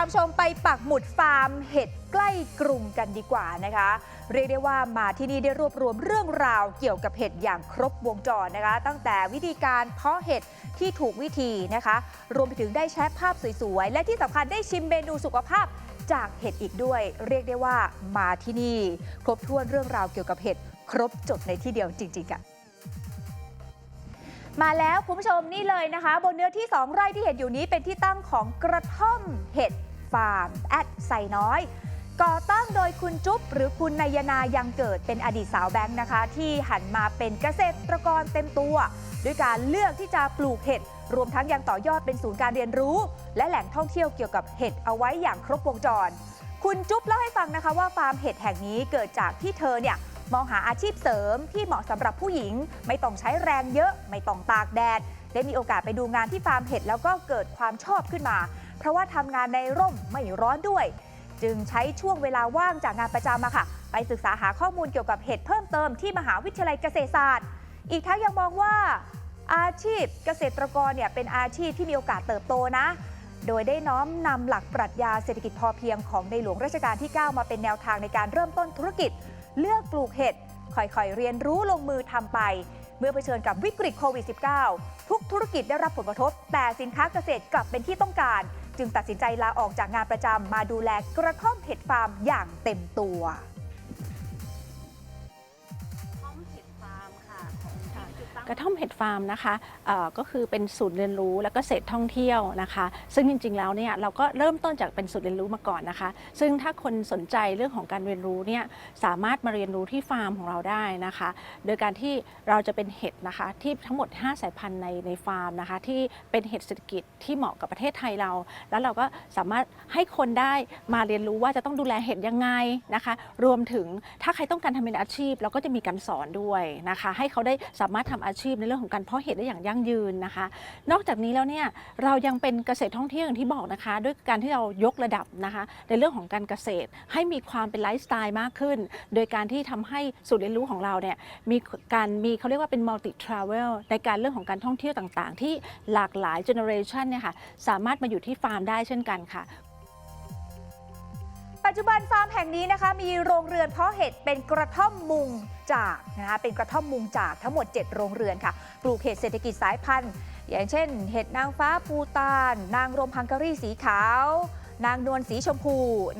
าผู้ชมไปปักหมุดฟาร์มเห็ดใกล้กรุงกันดีกว่านะคะ เรียกได้ว่ามาที่นี่ได้รวบรวมเรื่องราวเกี่ยวกับเห็ดอย่างครบวงจรนะคะ ตั้งแต่วิธีการเพาะเห็ดที่ถูกวิธีนะคะ รวมไปถึงได้แชะภาพสวยๆ และที่สำคัญได้ชิมเมนูสุขภาพจากเห็ดอีกด้วย เรียกได้ว่ามาที่นี่ ครบถ้วนเรื่องราวเกี่ยวกับเห็ดครบจบในที่เดียวจริงๆค่ะมาแล้วคุณผู้ชมนี่เลยนะคะ บนเนื้อที่ 2 ไร่ที่เห็นอยู่นี้เป็นที่ตั้งของกระท่อมเห็ด ฟาร์มแอดไซน้อย ก่อตั้งโดยคุณจุ๊บหรือคุณนายนายังเกิดเป็นอดีตสาวแบงค์นะคะ ที่หันมาเป็นเกษตรกรเต็มตัว ด้วยการเลือกที่จะปลูกเห็ด รวมทั้งยังต่อยอดเป็นศูนย์การเรียนรู้ และแหล่งท่องเที่ยวเกี่ยวกับเห็ดเอาไว้อย่างครบวงจร คุณจุ๊บเล่าให้ฟังนะคะว่าฟาร์มเห็ดแห่งนี้เกิดจากที่เธอเนี่ยมองหาอาชีพเสริมที่เหมาะสำหรับผู้หญิง ไม่ต้องใช้แรงเยอะ ไม่ต้องตากแดด ได้มีโอกาสไปดูงานที่ฟาร์มเห็ดแล้วก็เกิดความชอบขึ้นมา เพราะว่าทำงานในร่มไม่ร้อนด้วย จึงใช้ช่วงเวลาว่างจากงานประจำมาค่ะ ไปศึกษาหาข้อมูลเกี่ยวกับเห็ดเพิ่มเติมที่มหาวิทยาลัยเกษตรศาสตร์ อีกทั้งยังมองว่าอาชีพเกษตรกรเนี่ยเป็นอาชีพที่มีโอกาสเติบโตนะ โดยได้น้อมนำหลักปรัชญาเศรษฐกิจพอเพียงของในหลวงรัชกาลที่ 9 มาเป็นแนวทางในการเริ่มต้นธุรกิจ เลือกปลูกเห็ดค่อยๆ เรียนรู้ลงมือทำไป เมื่อเผชิญกับวิกฤตโควิด -19 ทุกธุรกิจได้รับผลกระทบ แต่สินค้าเกษตรกลับเป็นที่ต้องการ จึงตัดสินใจลาออกจากงานประจำมาดูแลกระท่อมเห็ดฟาร์มอย่างเต็มตัว กระท่อมเห็ดฟาร์มนะคะก็คือเป็นศูนย์เรียนรู้และก็เกษท่องเที่ยวนะคะ ซึ่งจริง ๆ แล้วเนี่ยเราก็เริ่มต้นจากเป็นศูนย์เรียนรู้มาก่อนนะคะ ซึ่งถ้าคนสนใจเรื่องของการเรียนรู้เนี่ยสามารถมาเรียนรู้ที่ฟาร์มของเราได้นะคะ โดยการที่เราจะเป็นเห็ดนะคะที่ทั้งหมด 5 สายพันธุ์ในในฟาร์มนะคะ ที่เป็นเห็ดเศรษฐกิจที่เหมาะกับประเทศไทยเรา แล้วเราก็สามารถให้คนได้มาเรียนรู้ว่าจะต้องดูแลเห็ดยังไงนะคะ รวมถึงถ้าใครต้องการทำเป็นอาชีพ เราก็จะมีการสอนด้วยนะคะ ให้เขาได้สามารถทำอาชีพในเรื่องของการเพาะเห็ดได้อย่างยั่งยืนนะคะ นอกจากนี้แล้วเนี่ยเรายังเป็นเกษตรท่องเที่ยวอย่างที่บอกนะคะ ด้วยการที่เรายกระดับนะคะในเรื่องของการเกษตรให้มีความเป็นไลฟ์สไตล์มากขึ้น โดยการที่ทำให้ศูนย์เรียนรู้ของเราเนี่ยมีการมีเขาเรียกว่าเป็นมัลติทราเวลในการเรื่องของการท่องเที่ยวต่างๆ ที่หลากหลายเจเนอเรชันเนี่ยค่ะสามารถมาอยู่ที่ฟาร์มได้เช่นกันค่ะ ปัจจุบันฟาร์มแห่งนี้นะคะ มีโรงเรือนเพาะเห็ดเป็นกระท่อมมุงจากนะคะเป็นกระท่อมมุงจากทั้งหมด 7 โรงเรือนค่ะ ปลูกเห็ดเศรษฐกิจสายพันธุ์ อย่างเช่น เห็ดนางฟ้าภูตาน นางรมฮังการีสีขาวนางนวลสีชมพู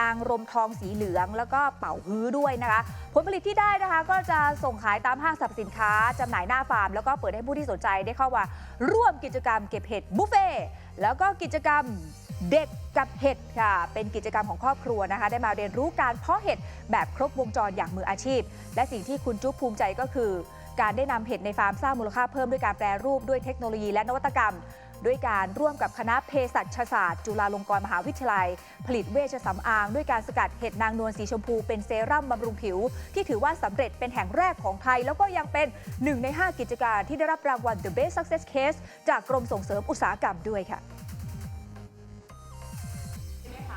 นางรมทองสีเหลือง แล้วก็เป่าฮื้อด้วยนะคะ ผลผลิตที่ได้นะคะก็จะส่งขายตามห้างสรรพสินค้าจำหน่ายหน้าฟาร์ม แล้วก็เปิดให้ผู้ที่สนใจได้เข้ามาร่วมกิจกรรมเก็บเห็ดบุฟเฟ่แล้วก็กิจกรรม เด็กกับเห็ดค่ะ เป็นกิจกรรมของครอบครัวนะคะ ได้มาเรียนรู้การเพาะเห็ดแบบครบวงจรอย่างมืออาชีพ และสิ่งที่คุณจุ๊บภูมิใจก็คือ การได้นำเห็ดในฟาร์มสร้างมูลค่าเพิ่มด้วยการแปรรูปด้วยเทคโนโลยีและนวัตกรรม ด้วยการร่วมกับคณะเภสัชศาสตร์ จุฬาลงกรณ์มหาวิทยาลัย ผลิตเวชสำอาง ด้วยการสกัดเห็ดนางนวลสีชมพูเป็นเซรั่มบำรุงผิว ที่ถือว่าสำเร็จเป็นแห่งแรกของไทย แล้วก็ยังเป็นหนึ่งใน5 กิจการที่ได้รับรางวัล The Best Success Case จากกรมส่งเสริมอุตสาหกรรมด้วยค่ะ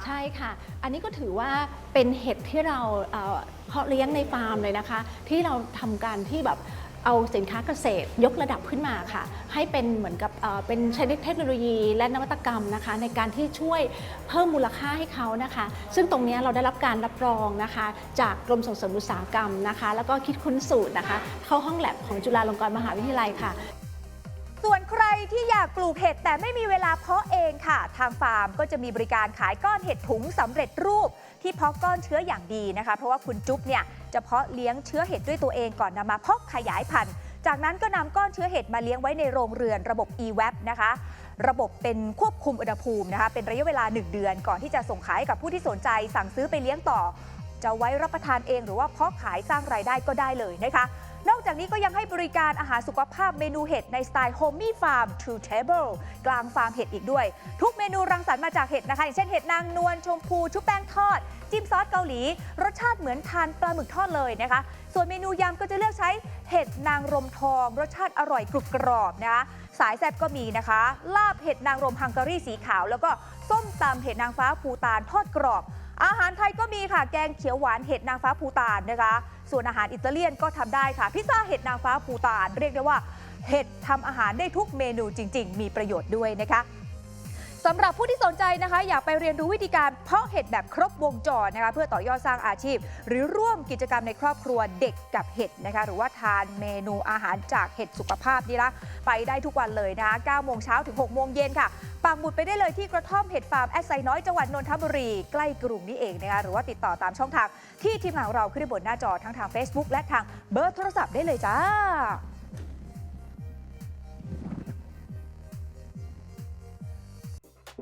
ใช่ค่ะ อันนี้ก็ถือว่าเป็นเห็ดที่เราเอ่อเพาะเลี้ยงในฟาร์มเลยนะคะ ที่เราทำการที่แบบเอาสินค้าเกษตรยกระดับขึ้นมาค่ะ ให้เป็นเหมือนกับเอ่อเป็นใช้เทคโนโลยีและนวัตกรรมนะคะ ในการที่ช่วยเพิ่มมูลค่าให้เขานะคะ ซึ่งตรงเนี้ยเราได้รับการรับรองนะคะ จากกรมส่งเสริมอุตสาหกรรมนะคะ แล้วก็คิดค้นสูตรนะคะ เข้าห้องแลบของจุฬาลงกรณ์มหาวิทยาลัยค่ะ ส่วนใครที่อยากปลูกเห็ดแต่ไม่มีเวลาเพาะเองค่ะ ทางฟาร์มก็จะมีบริการขายก้อนเห็ดถุงสำเร็จรูป ที่เพาะก้อนเชื้ออย่างดีนะคะ เพราะว่าคุณจุ๊บเนี่ยจะเพาะเลี้ยงเชื้อเห็ดด้วยตัวเองก่อนนำมาเพาะขยายพันธุ์ จากนั้นก็นำก้อนเชื้อเห็ดมาเลี้ยงไว้ในโรงเรือนระบบ e-web นะคะ ระบบเป็นควบคุมอุณหภูมินะคะ เป็นระยะเวลา 1 เดือน ก่อนที่จะส่งขายกับผู้ที่สนใจ สั่งซื้อไปเลี้ยงต่อ จะไว้รับประทานเองหรือว่าเพาะขายสร้างรายได้ก็ได้เลยนะคะ จากนี้ก็ยังให้บริการอาหารสุขภาพเมนูเห็ดในสไตล์ Homey Farm to Table กลางฟาร์มเห็ดอีกด้วย ทุกเมนูรังสรรค์มาจากเห็ดนะคะ อย่างเช่นเห็ดนางนวลชมพูชุบแป้งทอด จิ้มซอสเกาหลี รสชาติเหมือนทานปลาหมึกทอดเลยนะคะ ส่วนเมนูยำก็จะเลือกใช้เห็ดนางรมทอง รสชาติอร่อยกรุบกรอบนะคะสายแซ่บก็มีนะคะ ลาบเห็ดนางรมฮังการีสีขาว แล้วก็ส้มตำเห็ดนางฟ้าภูตานทอดกรอบ อาหารไทยก็มีค่ะ แกงเขียวหวานเห็ดนางฟ้าภูตานนะคะ ส่วนอาหารอิตาเลียนก็ทำได้ค่ะ พิซซ่าเห็ดนางฟ้าภูตาน เรียกได้ว่า เห็ดทำอาหารได้ทุกเมนูจริง ๆ มีประโยชน์ด้วยนะคะ สำหรับผู้ที่สนใจนะคะ อยากไปเรียนรู้วิธีการเพาะเห็ดแบบครบวงจรนะคะ เพื่อต่อยอดสร้างอาชีพ หรือร่วมกิจกรรมในครอบครัวเด็กกับเห็ดนะคะ หรือว่าทานเมนูอาหารจากเห็ดสุขภาพนี่ละไปได้ทุกวันเลยนะคะ9โมงเช้าถึง6โมงเย็นค่ะปักหมุดไปได้เลยที่กระท่อมเห็ดฟาร์มแอดไซน้อยจังหวัดนนทบุรีใกล้กรุงนี่เองนะคะหรือว่าติดต่อตามช่องทางที่ทีมงานของเราขึ้นบนหน้าจอทั้งทาง Facebook และทางเบอร์โทรศัพท์ได้เลยจ้า